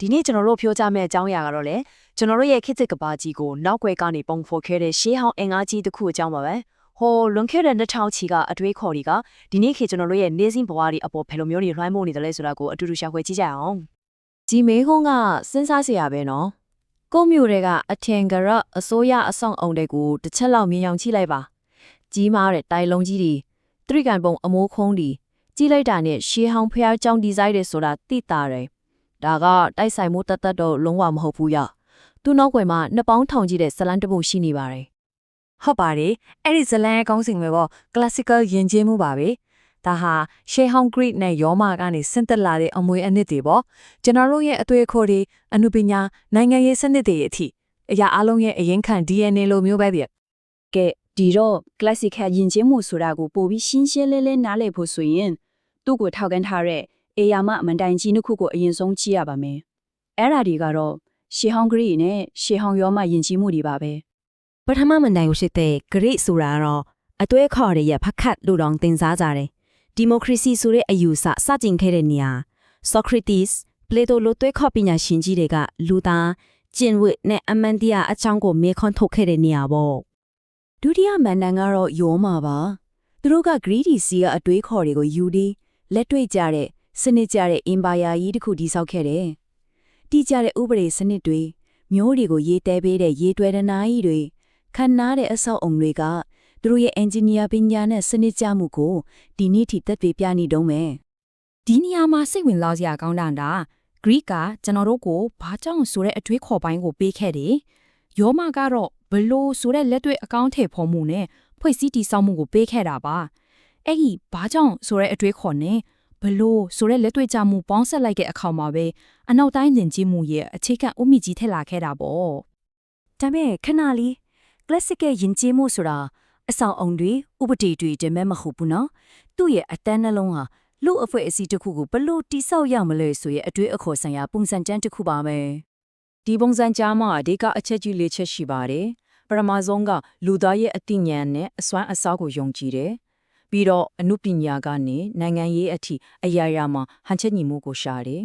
ဒီနေ့ကျွန်တော်တို့ပြောကြမယ့်အကြောင်းအရာကတော့လေကျွန်တော်တို့ရဲ့ခေတ်သစ်ကဘာကြီးကိုနောက်ွယ်ကနေပုံဖော်ခဲ့တဲ့ရှေးဟောင်းအင်္ဂါကြီးတစ်ခုအကြောင်းပါပဲဟိုလွန်ခဲ့တဲ့2000ချီကအတွေးခေါ်တွေကဒီနေ့ခေတ်ကျွန်တော်တို့ရဲ့နေစဉ်ဘဝတွေအပေါ်ဘယ်လိုမျိုးတွေလွှမ်းမိုးနေတယ်လဲဆိုတာကိုအတူတူရှာဖွေကြည့်ကြအောင်ဒီမေခွန်းကစဉ်းစားစရာပဲနော်ကိုယ့်မျိုးတွေကအထင်ကရအစိုးရအဆောင်အုံတွေကိုတစ်ချက်လောက်မြင်အောင်ကြည့်လိုက်ပါကြီးမားတဲ့တိုင်လုံးကြီးတွေတရိကန်ပုံအမိုးခုံးတွေကြီးလိုက်တာနဲ့ရှေးဟောင်းဖျားကြောင်ဒီဇိုင်းတွေဆိုတာသိတာတယ် ဒါကတိုက်ဆိုင်မှုတတ်တတ်တော့လုံးဝမဟုတ်ဘူးရသူ့နောက်ွယ်မှာနှစ်ပေါင်းထောင်ကြီးတဲ့ဇလန်တစ်ပုတ်ရှိနေပါတယ်ဟုတ်ပါတယ်အဲ့ဒီဇလန်ရဲ့ကောင်းစဉ်ပဲပေါ့ classical ယဉ်ကျေးမှုပါပဲဒါဟာ Shea Hong Greek နဲ့ယောမာကနေဆင့်သက်လာတဲ့အမွေအနှစ်တွေပေါ့ကျွန်တော်တို့ရဲ့အသွေးအခေါ်တွေအနုပညာနိုင်ငံရေးစနစ်တွေအထိအရာအလုံးရဲ့အရင်ခံ DNA လိုမျိုးပဲပြကဲဒီတော့ classical ယဉ်ကျေးမှုဆိုတာကိုပို့ပြီးရှင်းရှင်းလင်းလင်းနားလည်ဖို့ဆိုရင်သူ့ကိုထောက်ကန်ထားတဲ့ အေယာမအမန်တိုင်ကြီးနှစ်ခုကိုအရင်ဆုံးကြည့်ရပါမယ်။အဲ့ဓာဒီကတော့ရှေဟောင်းဂရိနဲ့ရှေဟောင်းယောမယဉ်ကျေးမှုတွေပါပဲပထမမန်တိုင်ကိုရှိတဲ့ great ဆိုတာကတော့အသွဲခေါ်ရရဲ့ဖက်ခတ်လို့တောင်တင်စားကြတယ်ဒီမိုကရေစီဆိုတဲ့အယူဆစတင်ခဲ့တဲ့နေရာ Socrates Plato လိုသွဲခေါ်ပညာရှင်ကြီးတွေကလူသားကျင့်ဝတ်နဲ့အမှန်တရားအကြောင်းကိုမေခွန်းထုတ်ခဲ့တဲ့နေရာပေါ့။ဒုတိယမန်တန်ကတော့ယောမပါ။သူတို့က greedy စီကအတွေးခေါ်တွေကိုယူပြီးလက်တွေ့ကြတဲ့ စနစ်ကြတဲ့အင်ပါယာကြီးတစ်ခုတည်ဆောက်ခဲ့တယ်။တိကျတဲ့ဥပဒေစနစ်တွေမျိုးတွေကိုရေးတဲပေးတဲ့ရေးတွဲတဲ့နာကြီးတွေခန့်နားတဲ့အဆောက်အုံတွေကသူတို့ရဲ့ engineer ပညာနဲ့စနစ်ကြမှုကိုဒီနေ့ထိသက်သေပြနေတုံးမယ်။ဒီနေရာမှာစိတ်ဝင်စားစရာကောင်းတာက Greek ကကျွန်တော်တို့ကိုဘာကြောင့်ဆိုတဲ့အတွေးခေါ်ပိုင်းကိုပေးခဲ့တယ်။ယောမကတော့ဘလို့ဆိုတဲ့လက်တွေ့အကောင့်ထဲဖော်မှုနဲ့ဖွဲ့စည်းတည်ဆောက်မှုကိုပေးခဲ့တာပါ။အဲ့ဒီဘာကြောင့်ဆိုတဲ့အတွေးခေါ်နဲ့ ဘလို့ဆိုတဲ့လက်တွေ့ကြမှုပေါင်းဆက်လိုက်တဲ့အခါမှာပဲအနောက်တိုင်းယဉ်ကျေးမှုရဲ့အခြေခံအမြင့်ကြီးထက်လာခဲ့တာပေါ့ဒါပေမဲ့ခဏလေး classic ရဲ့ယဉ်ကျေးမှုဆိုတာအဆောင်အုံတွေဥပဒေတွေတည်းမဲ့မဟုတ်ဘူးနော်သူ့ရဲ့အတန်းနှလုံးဟာလူအဖွဲ့အစည်းတစ်ခုကိုဘလို့တိဆောက်ရမလဲဆိုရဲ့အတွေ့အခေါ်ဆိုင်ရာပုံစံကျမ်းတစ်ခုပါမယ်ဒီပုံစံကြားမှာအဓိကအချက်ကြီးလေးချက်ရှိပါတယ်ပရမဆုံးကလူသားရဲ့အသိဉာဏ်နဲ့အစွမ်းအစားကိုယုံကြည်တယ် ပြီးတော့အမှုပညာကနေနိုင်ငံရေးအထိအရာရာမှာဟန်ချက်ညီမှုကိုရှာတယ်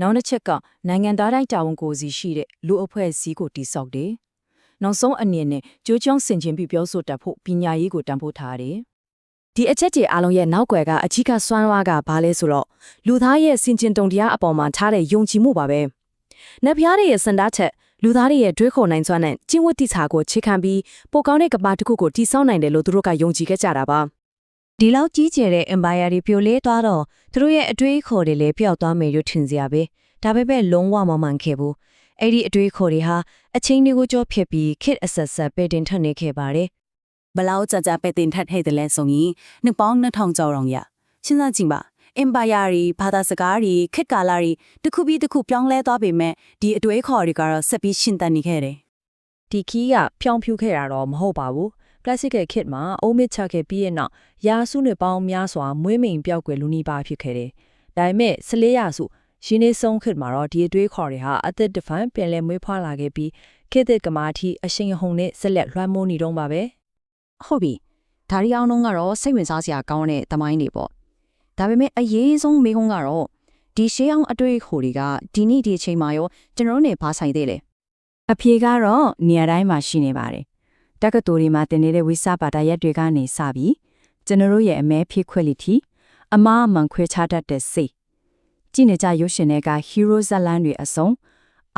နောက်တစ်ချက်ကနိုင်ငံသားတိုင်းတာဝန်ကိုစီရှိတဲ့လူအဖွဲ့အစည်းကိုတိစောက်တယ်နောက်ဆုံးအနေနဲ့ကြိုးချောင်းဆင်ခြင်ပြီးပြောဆိုတတ်ဖို့ပညာရေးကိုတန်ဖိုးထားတယ်ဒီအချက်ကြီးအားလုံးရဲ့နောက်ွယ်ကအကြီးကစွမ်းဝါးကဘာလဲဆိုတော့လူသားရဲ့စင်ကျင်တုံတရားအပေါ်မှာထားတဲ့ယုံကြည်မှုပါပဲ။နတ်ဖျားတွေရဲ့စန္ဒချက်လူသားတွေရဲ့တွေးခေါ်နိုင်စွမ်းနဲ့ကျင့်ဝတ်တိစာကိုခြေခံပြီးပိုကောင်းတဲ့ကဘာတစ်ခုကိုတည်ဆောက်နိုင်တယ်လို့သူတို့ကယုံကြည်ခဲ့ကြတာပါ။ ဒီလောက်ကြီးကျယ်တဲ့ empire တွေပြိုလဲသွားတော့သူတို့ရဲ့အတွေးခေါ်တွေလည်းပျောက်သွားမယ်လို့ထင်စရာပဲ။ဒါပေမဲ့လုံးဝမမှန်ခဲ့ဘူး။အဲ့ဒီအတွေးခေါ်တွေဟာအချင်းတွေကိုကြောဖြစ်ပြီးခစ်အဆက်ဆက်ပဲတင်ထက်နေခဲ့ပါတယ်။ဘလောက်ကြာကြာပဲတင်ထက်ဟဲ့တယ်လဲဆိုရင်နှစ်ပေါင်း2000ကျော်တောင်ရစဉ်းစားကြည့်ပါအင်ပါယာရီဘာသာစကားတွေခေတ်ကာလတွေတစ်ခုပြီးတစ်ခုပြောင်းလဲသွားပေမဲ့ဒီအတွေးခေါ်တွေကတော့ဆက်ပြီးရှင်သန်နေခဲ့တယ်ဒီခီးကဖြောင်းဖြူးခဲ့တာတော့မဟုတ်ပါဘူး classical kit မှာအုံးမစ်ချခဲ့ပြီးရဲ့နောက်ရာစုနှစ်ပေါင်းများစွာမွေးမိန်ပြောက်ွယ်လူနီးပါဖြစ်ခဲ့တယ်ဒါပေမဲ့14ရာစုရင်းနေဆုံး kit မှာတော့ဒီအတွေးခေါ်တွေဟာအသက်တဖန်ပြန်လဲမွေးဖွားလာခဲ့ပြီး kit ကမာတီအရှင်ဟုန်နဲ့ဆက်လက်လွှမ်းမိုးနေတော့ပါပဲဟုတ်ပြီဒါရီအောင်လုံးကတော့စိတ်ဝင်စားစရာကောင်းတဲ့သမိုင်းတွေပေါ့ဒါပေမဲ့အရေးဆုံးမေးခွန်းကတော့ဒီရှေးအောင်အတွေ့အခေါ်တွေကဒီနေ့ဒီအချိန်မှာရောကျွန်တော်တို့နဲ့ဘာဆိုင်သေးလဲအဖြေကတော့နေရာတိုင်းမှာရှိနေပါတယ် တက္ကသိုလ်တွေမှာသင်နေတဲ့ဝိစာပါတာရက်တွေကနေစပြီးကျွန်တော်တို့ရဲ့အမဲဖြည့်ခွက်လီတီအမားအမှန်ခွဲခြားတတ်တဲ့စိတ်ကြည့်နေကြရုပ်ရှင်တွေက hero ဇာတ်လမ်းတွေအစုံ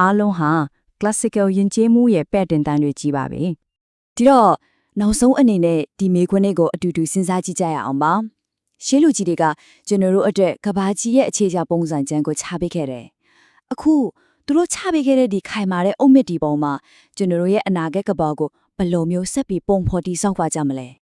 အားလုံးဟာ classical ယဉ်ကျေးမှုရဲ့ပဲ့တင်တန်းတွေကြီးပါပဲဒီတော့နောက်ဆုံးအနေနဲ့ဒီမေခွန်းလေးကိုအတူတူစဉ်းစားကြည့်ကြရအောင်ပါရှေးလူကြီးတွေကကျွန်တော်တို့အတွက်ကဘာကြီးရဲ့အခြေအချပုံစံကျမ်းကိုချပေးခဲ့တယ်အခုသူတို့ချပေးခဲ့တဲ့ဒီခိုင်မာတဲ့အုတ်မြစ်ဒီပုံမှာကျွန်တော်တို့ရဲ့အနာဂတ်ကဘာကိုဘယ်လိုမျိုးဆက်ပြီးပုံဖော်တည်ဆောက်ပါကြမလဲ